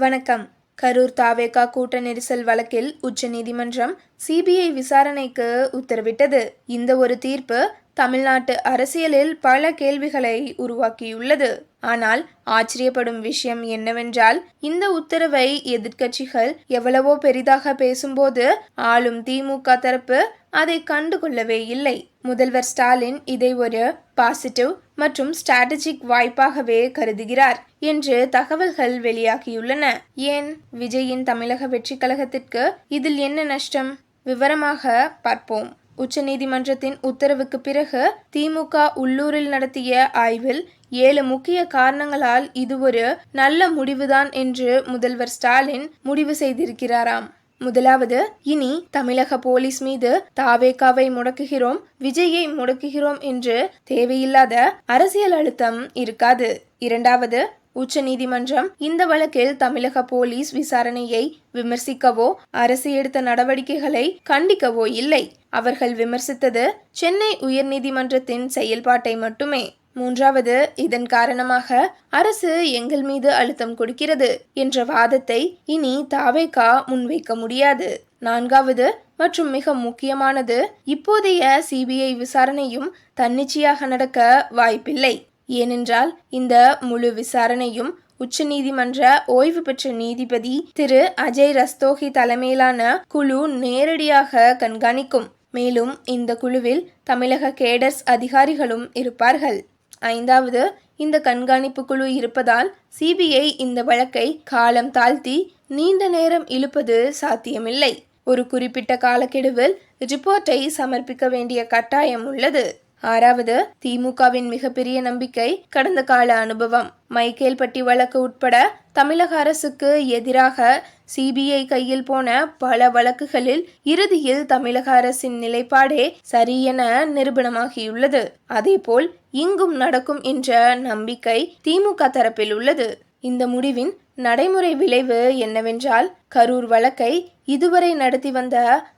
வணக்கம். கரூர் தாவேகா கூட்ட நெரிசல் வழக்கில் உச்சநீதிமன்றம் சிபிஐ விசாரணைக்கு உத்தரவிட்டது. இந்த ஒரு தீர்ப்பு தமிழ்நாட்டு அரசியலில் பல கேள்விகளை உருவாக்கியுள்ளது. ஆனால் ஆச்சரியப்படும் விஷயம் என்னவென்றால் இந்த உத்தரவை எதிர்க்கட்சிகள் எவ்வளவோ பெரிதாக பேசும்போது ஆளும் திமுக தரப்பு அதை கண்டுகொள்ளவே இல்லை. முதல்வர் ஸ்டாலின் இதை ஒரு பாசிட்டிவ் மற்றும் ஸ்ட்ராட்டஜிக் வாய்ப்பாகவே கருதுகிறார் என்று தகவல்கள் வெளியாகியுள்ளன. ஏன்? விஜயின் தமிழக வெற்றி கழகத்திற்கு இதில் என்ன நஷ்டம்? விவரமாக பார்ப்போம். உச்சநீதிமன்றத்தின் உத்தரவுக்கு பிறகு திமுக உள்ளூரில் நடத்திய ஆய்வில் ஏழு முக்கிய காரணங்களால் இது ஒரு நல்ல முடிவுதான் என்று முதல்வர் ஸ்டாலின் முடிவு செய்திருக்கிறாராம். முதலாவது இனி தமிழக போலீஸ் மீது தாவேகாவை முடக்குகிறோம் விஜயை முடக்குகிறோம் என்று தேவையில்லாத அரசியல் அழுத்தம் இருக்காது. இரண்டாவது உச்ச நீதிமன்றம் இந்த வழக்கில் தமிழக போலீஸ் விசாரணையை விமர்சிக்கவோ அரசு எடுத்த நடவடிக்கைகளை கண்டிக்கவோ இல்லை. அவர்கள் விமர்சித்தது சென்னை உயர்நீதிமன்றத்தின் செயல்பாட்டை மட்டுமே. மூன்றாவது இதன் காரணமாக அரசு எங்கள் மீது அழுத்தம் கொடுக்கிறது என்ற வாதத்தை இனி தாவேகா முன்வைக்க முடியாது. நான்காவது மற்றும் மிக முக்கியமானது இப்போதைய சிபிஐ விசாரணையும் தன்னிச்சையாக நடக்க வாய்ப்பில்லை. ஏனென்றால் இந்த முழு விசாரணையும் உச்சநீதிமன்ற ஓய்வு பெற்ற நீதிபதி திரு. அஜய் ரஸ்தோகி தலைமையிலான குழு நேரடியாக கண்காணிக்கும். மேலும் இந்த குழுவில் தமிழக கேடர்ஸ் அதிகாரிகளும் இருப்பார்கள். ஐந்தாவது இந்த கண்காணிப்பு குழு இருப்பதால் சிபிஐ இந்த வழக்கை காலம் தாழ்த்தி நீண்ட நேரம் இழுப்பது சாத்தியமில்லை. ஒரு குறிப்பிட்ட காலக்கெடுவில் ரிப்போர்ட்டை சமர்ப்பிக்க வேண்டிய கட்டாயம் உள்ளது. ஆறாவது திமுகவின் மிகப்பெரிய நம்பிக்கை கடந்த கால அனுபவம். மைக்கேல்பட்டி வழக்கு உட்பட தமிழக அரசுக்கு எதிராக சிபிஐ கையில் போன பல வழக்குகளில் இறுதியில் தமிழக அரசின் நிலைப்பாடே சரியென நிரூபணமாகியுள்ளது. அதேபோல் இங்கும் நடக்கும் என்ற நம்பிக்கை திமுக தரப்பில் உள்ளது. இந்த முடிவின் நடைமுறை விளைவு என்னவென்றால் கரூர் வழக்கை இதுவரை நடத்தி வந்த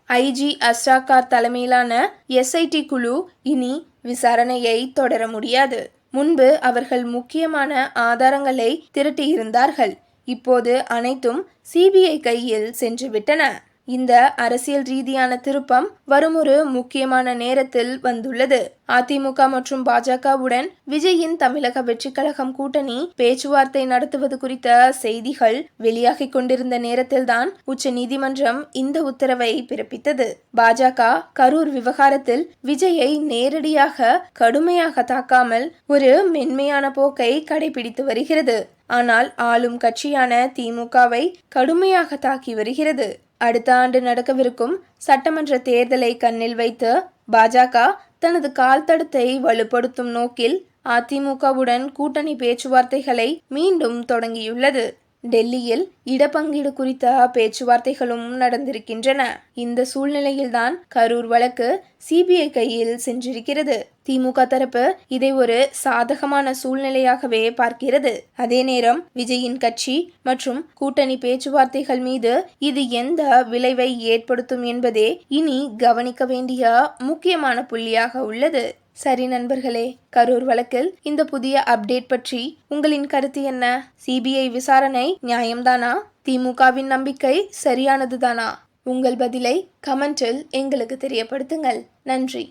ஐஜி அஸ்ராகார் தலைமையிலான எஸ்ஐடி குழு இனி விசாரணையை தொடர முடியாது. முன்பு அவர்கள் முக்கியமான ஆதாரங்களை திரட்டியிருந்தார்கள். இப்போது அனைத்தும் சிபிஐ கையில் சென்றுவிட்டன. இந்த அரசியல் ரீதியான திருப்பம் வரும் ஒரு முக்கியமான நேரத்தில் வந்துள்ளது. அதிமுக மற்றும் பாஜகவுடன் விஜயின் தமிழக வெற்றி கழகம் கூட்டணி பேச்சுவார்த்தை நடத்துவது குறித்த செய்திகள் வெளியாகி கொண்டிருந்த நேரத்தில்தான் உச்ச நீதிமன்றம் இந்த உத்தரவை பிறப்பித்தது. பாஜக கரூர் விவகாரத்தில் விஜயை நேரடியாக கடுமையாக தாக்காமல் ஒரு மென்மையான போக்கை கடைபிடித்து வருகிறது. ஆனால் ஆளும் கட்சியான திமுகவை கடுமையாக தாக்கி வருகிறது. அடுத்த ஆண்டு நடக்கவிருக்கும் சட்டமன்ற தேர்தலை கண்ணில் வைத்து பாஜக தனது கால் தடத்தை வலுப்படுத்தும் நோக்கில் அதிமுகவுடன் கூட்டணி பேச்சுவார்த்தைகளை மீண்டும் தொடங்கியுள்ளது. டெல்லியில் இடப்பங்கீடு குறித்த பேச்சுவார்த்தைகளும் நடந்திருக்கின்றன. இந்த சூழ்நிலையில்தான் கரூர் வழக்கு சிபிஐ கையில் சென்றிருக்கிறது. திமுக தரப்பு இதை ஒரு சாதகமான சூழ்நிலையாகவே பார்க்கிறது. அதே நேரம் விஜயின் கட்சி மற்றும் கூட்டணி பேச்சுவார்த்தைகள் மீது இது எந்த விளைவை ஏற்படுத்தும் என்பதே இனி கவனிக்க வேண்டிய முக்கியமான புள்ளியாக உள்ளது. சரி நண்பர்களே கரூர் வழக்கில் இந்த புதிய அப்டேட் பற்றி உங்களின் கருத்து என்ன? சிபிஐ விசாரணை நியாயம்தானா? திமுகவின் நம்பிக்கை சரியானதுதானா? உங்கள் பதிலை கமெண்டில் எங்களுக்கு தெரியப்படுத்துங்கள். நன்றி.